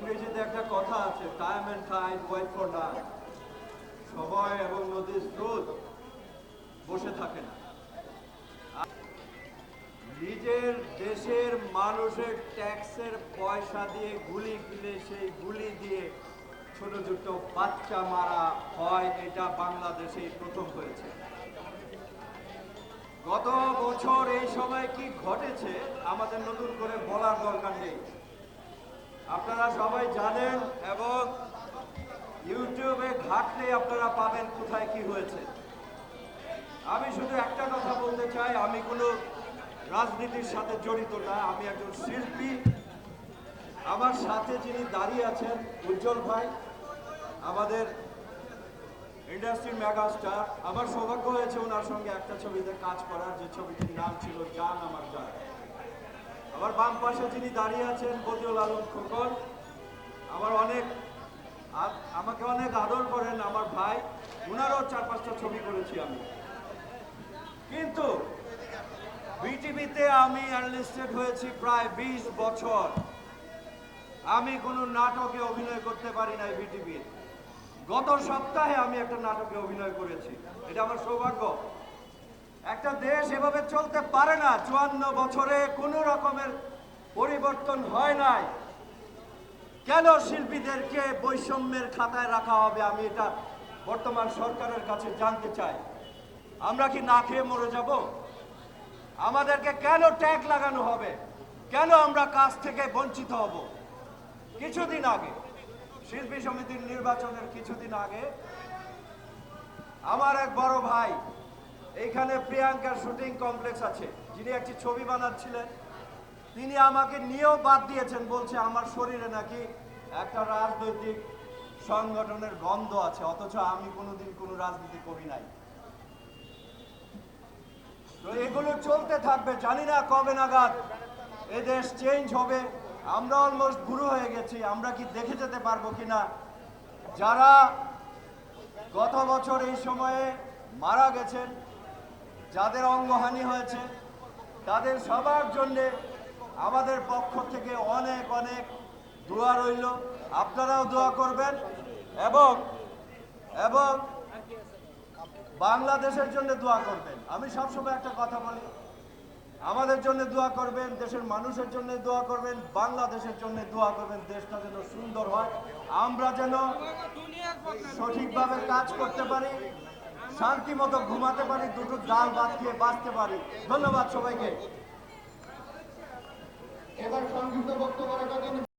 ইংরেজিতে একটা কথা আছে time and time wait for none সময় এবং নদীর স্রোত বসে থাকে না। নিজের দেশের মানুষের ট্যাক্সের পয়সা দিয়ে গুলি কিনে সেই গুলি দিয়ে ছোট ছোট বাচ্চা মারা হয়, এটা বাংলাদেশে প্রথম হয়েছে। গত বছর এই সময় কি ঘটেছে, আমাদের নতুন করে বলার দরকার নেই। আপনারা সবাই জানেন এবং ইউটিউবে ঘাটলে আপনারা পাবেন কোথায় কি হয়েছে। আমি শুধু একটা কথা বলতে চাই, আমি কোনো রাজনীতির সাথে জড়িত না, আমি একজন শিল্পী। আমার সাথে যিনি দাঁড়িয়ে আছেন, উজ্জ্বল ভাই, আমাদের ইন্ডাস্ট্রির মেগাস্টার। আমার সৌভাগ্য হয়েছে ওনার সঙ্গে একটা ছবিতে কাজ করার, যে ছবিটির নাম ছিল জান আমার জান। বাম পাশে যিনি দাঁড়িয়ে আছেন, বদিউল আলম খোকন। আমার অনেক আমাকে অনেক আদর করেন আমার ভাই। ওনারও চার পাঁচটা ছবি করেছি আমি। কিন্তু বিটিভিতে আমি অ্যানলিস্টেড হয়েছি প্রায় বিশ বছর। আমি কোনো নাটকে অভিনয় করতে পারি নাই বিটিভির। গত সপ্তাহে আমি একটা নাটকে অভিনয় করেছি। এটা আমার সৌভাগ্য। একটা দেশ এভাবে চলতে পারে না। চুয়ান্ন বছরে কোনো রকমের পরিবর্তন হয় নাই। কেন শিল্পীদেরকে বৈষম্যের খাতায় রাখা হবে আমি এটা বর্তমান সরকারের কাছে জানতে চাই। আমরা কি না খেয়ে মরে যাব? আমাদেরকে কেন ট্যাগ লাগানো হবে? কেন আমরা কাজ থেকে বঞ্চিত হব? কিছুদিন আগে, শিল্পী সমিতির নির্বাচনের কিছুদিন আগে, আমার এক বড় ভাই, এইখানে প্রিয়াঙ্কার শুটিং কমপ্লেক্স আছে। যিনি একটি ছবি বানাচ্ছিলেন। তিনি আমাকে নিয়েও বাদ দিয়েছেন, বলছে আমার শরীরে নাকি একটা রাজনৈতিক সংগঠনের গন্ধ আছে, অথচ আমি কোনোদিন কোনো রাজনীতি করি নাই। তো এগুলো চলতে থাকবে, জানি না কবে নাগাদ এ দেশ চেঞ্জ হবে। আমরা অলমোস্ট গুরু হয়ে গেছি, আমরা কি দেখে যেতে পারব কিনা? যারা গত বছর এই সময়ে মারা গেছেন, যাদের অঙ্গহানি হয়েছে, তাদের সবার জন্যে আমাদের পক্ষ থেকে অনেক অনেক দোয়া রইল। আপনারাও দোয়া করবেন এবং এবং বাংলাদেশের জন্য দোয়া করবেন। আমি সবসময় একটা কথা বলি, আমাদের জন্য দোয়া করবেন, দেশের মানুষের জন্য দোয়া করবেন, বাংলাদেশের জন্য দোয়া করবেন, দেশটা যেন সুন্দর হয়। আমরা যেন সঠিকভাবে কাজ করতে পারি, শান্তি মতো ঘুমাতে পারি, দুটো ডাল বাদ দিয়ে বাঁচতে পারি। ধন্যবাদ সবাইকে। এবার সংক্ষিপ্ত বক্তব্য রাখার জন্য